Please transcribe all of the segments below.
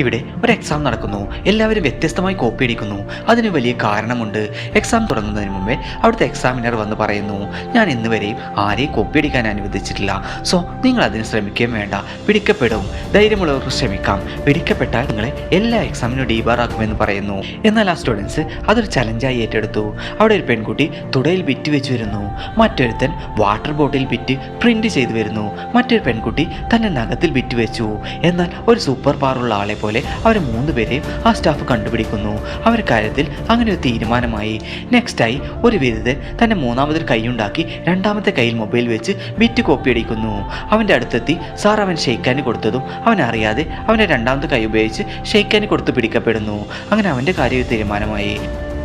ഇവിടെ ഒരു എക്സാം നടക്കുന്നു. എല്ലാവരും വ്യത്യസ്തമായി കോപ്പി അടിക്കുന്നു. അതിന് വലിയ കാരണമുണ്ട്. എക്സാം തുടങ്ങുന്നതിന് മുമ്പേ അവിടുത്തെ എക്സാമിനർ വന്ന് പറയുന്നു ഞാൻ ഇന്ന് വരെയും ആരെയും കോപ്പി അടിക്കാൻ അനുവദിച്ചിട്ടില്ല. സോ നിങ്ങൾ അതിന് ശ്രമിക്കുകയും വേണ്ട. പിടിക്കപ്പെടും. ധൈര്യമുള്ളവർക്ക് ശ്രമിക്കാം. പിടിക്കപ്പെട്ടാൽ നിങ്ങളെ എല്ലാ എക്സാമിനും ഡീബാറാക്കുമെന്ന് പറയുന്നു. എന്നാൽ ആ സ്റ്റുഡൻസ് അതൊരു ചലഞ്ചായി ഏറ്റെടുത്തു. അവിടെ ഒരു പെൺകുട്ടി തുടയിൽ ബിറ്റ് വെച്ച് വരുന്നു. മറ്റൊരുത്തൻ വാട്ടർ ബോട്ടിൽ ബിറ്റ് പ്രിന്റ് ചെയ്തു വരുന്നു. മറ്റൊരു പെൺകുട്ടി തന്റെ നഖത്തിൽ ബിറ്റ് വെച്ചു. എന്നാൽ ഒരു സൂപ്പർ പവറുള്ള ആളെ പോലെ അവരെ മൂന്ന് പേരെയും ആ സ്റ്റാഫ് കണ്ടുപിടിക്കുന്നു. അവർ കാര്യത്തിൽ അങ്ങനെ ഒരു തീരുമാനമായി. നെക്സ്റ്റായി ഒരു വിരുദ്ധൻ തന്റെ മൂന്നാമതൊരു കൈയുണ്ടാക്കി രണ്ടാമത്തെ കയ്യിൽ മൊബൈൽ വെച്ച് ബിറ്റ് കോപ്പി അടിക്കുന്നു. അവന്റെ അടുത്തെത്തി സാർ അവൻ ഷെയ്ക്കാന് കൊടുത്തതും അവൻ അറിയാതെ അവന്റെ രണ്ടാമത്തെ കൈ ഉപയോഗിച്ച് ഷെയ്ക്കാന് കൊടുത്ത് പിടിക്കപ്പെടുന്നു. അങ്ങനെ അവന്റെ കാര്യം തീരുമാനമായി.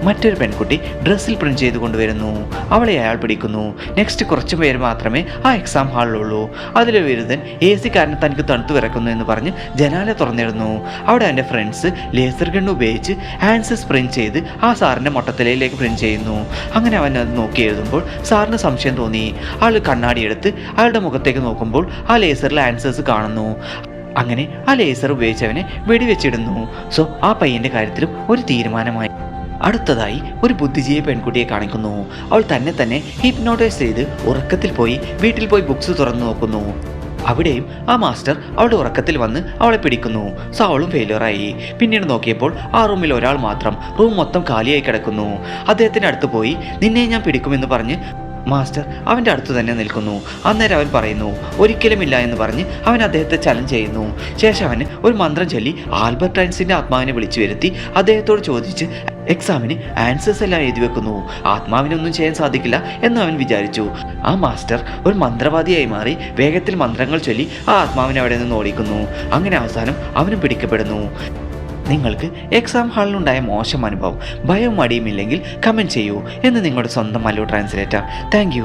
മറ്റൊരു പെൺകുട്ടി ഡ്രസ്സിൽ പ്രിന്റ് ചെയ്ത് കൊണ്ടുവരുന്നു. അവളെ അയാൾ പിടിക്കുന്നു. നെക്സ്റ്റ് കുറച്ച് പേര് മാത്രമേ ആ എക്സാം ഹാളിലുള്ളൂ അതിലെ വിരുദ്ധൻ എ സി കാരണം തനിക്ക് തണുത്തു വിറക്കുന്നു എന്ന് പറഞ്ഞ് ജനാല തുറന്നിരുന്നു അവിടെ എന്റെ ഫ്രണ്ട്സ് ലേസർ ഗൺ ഉപയോഗിച്ച് ആൻസേഴ്സ് പ്രിന്റ് ചെയ്ത് ആ സാറിന്റെ മൊട്ടത്തലയിലേക്ക് പ്രിന്റ് ചെയ്യുന്നു. അങ്ങനെ അവൻ അത് നോക്കി എഴുതുമ്പോൾ സാറിന് സംശയം തോന്നി. ആൾ കണ്ണാടി എടുത്ത് അയാളുടെ മുഖത്തേക്ക് നോക്കുമ്പോൾ ആ ലേസറിൽ ആൻസേഴ്സ് കാണുന്നു. അങ്ങനെ ആ ലേസർ ഉപയോഗിച്ചവനെ വെടിവെച്ചിടുന്നു. സോ ആ പയ്യന്റെ കാര്യത്തിലും ഒരു തീരുമാനമായി. അടുത്തതായി ഒരു ബുദ്ധിജീവി പെൺകുട്ടിയെ കാണിക്കുന്നു. അവൾ തന്നെ തന്നെ ഹിപ്നോട്ടൈസ് ചെയ്ത് ഉറക്കത്തിൽ പോയി വീട്ടിൽ പോയി ബുക്സ് തുറന്നു നോക്കുന്നു. അവിടെയും ആ മാസ്റ്റർ അവളുടെ ഉറക്കത്തിൽ വന്ന് അവളെ പിടിക്കുന്നു. സോ അവളും ഫെയിലിയറായി പിന്നീട് നോക്കിയപ്പോൾ ആ റൂമിൽ ഒരാൾ മാത്രം. റൂം മൊത്തം കാലിയായി കിടക്കുന്നു. അദ്ദേഹത്തിന് അടുത്ത് പോയി നിന്നെ ഞാൻ പിടിക്കുമെന്ന് പറഞ്ഞ് മാസ്റ്റർ അവന്റെ അടുത്ത് തന്നെ നിൽക്കുന്നു. അന്നേരം അവൻ പറയുന്നു ഒരിക്കലുമില്ല എന്ന് പറഞ്ഞ് അവൻ അദ്ദേഹത്തെ ചലഞ്ച് ചെയ്യുന്നു. ശേഷം അവന് ഒരു മന്ത്രം ചൊല്ലി ആൽബർട്ട് ഐൻസിന്റെ ആത്മാവിനെ വിളിച്ചു വരുത്തി. അദ്ദേഹത്തോട് ചോദിച്ച് എക്സാമിന് ആൻസേഴ്സ് എല്ലാം എഴുതി വെക്കുന്നു. ആത്മാവിനൊന്നും ചെയ്യാൻ സാധിക്കില്ല എന്ന് അവൻ വിചാരിച്ചു. ആ മാസ്റ്റർ ഒരു മന്ത്രവാദിയായി മാറി വേഗത്തിൽ മന്ത്രങ്ങൾ ചൊല്ലി ആ ആത്മാവിനെ അവിടെ നിന്ന് ഓടിക്കുന്നു. അങ്ങനെ അവസാനം അവനും പിടിക്കപ്പെടുന്നു. നിങ്ങൾക്ക് എക്സാം ഹാളിലുണ്ടായ മോശം അനുഭവം ഭയവും അടിയുമില്ലെങ്കിൽ കമന്റ് ചെയ്യൂ എന്ന് നിങ്ങളുടെ സ്വന്തം മല്ലു ട്രാൻസ്ലേറ്റർ താങ്ക്